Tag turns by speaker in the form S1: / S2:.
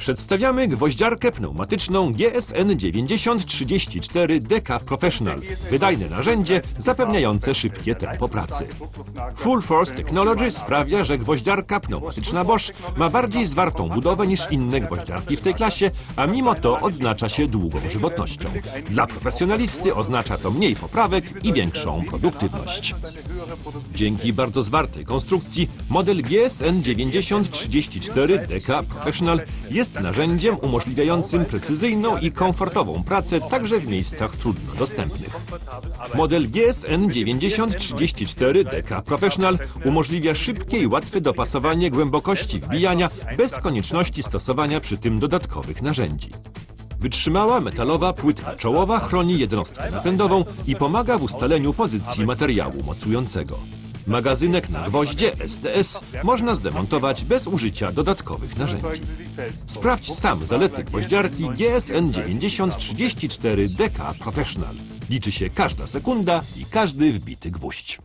S1: Przedstawiamy gwoździarkę pneumatyczną GSN 9034 DK Professional. Wydajne narzędzie zapewniające szybkie tempo pracy. Full Force Technology sprawia, że gwoździarka pneumatyczna Bosch ma bardziej zwartą budowę niż inne gwoździarki w tej klasie, a mimo to odznacza się długą żywotnością. Dla profesjonalisty oznacza to mniej poprawek i większą produktywność. Dzięki bardzo zwartej konstrukcji model GSN 9034 DK Professional jest narzędziem umożliwiającym precyzyjną i komfortową pracę także w miejscach trudno dostępnych. Model GSN 9034 DK Professional umożliwia szybkie i łatwe dopasowanie głębokości wbijania bez konieczności stosowania przy tym dodatkowych narzędzi. Wytrzymała metalowa płytka czołowa chroni jednostkę napędową i pomaga w ustaleniu pozycji materiału mocującego. Magazynek na gwoździe SDS można zdemontować bez użycia dodatkowych narzędzi. Sprawdź sam zalety gwoździarki GSN 9034 DK Professional. Liczy się każda sekunda i każdy wbity gwóźdź.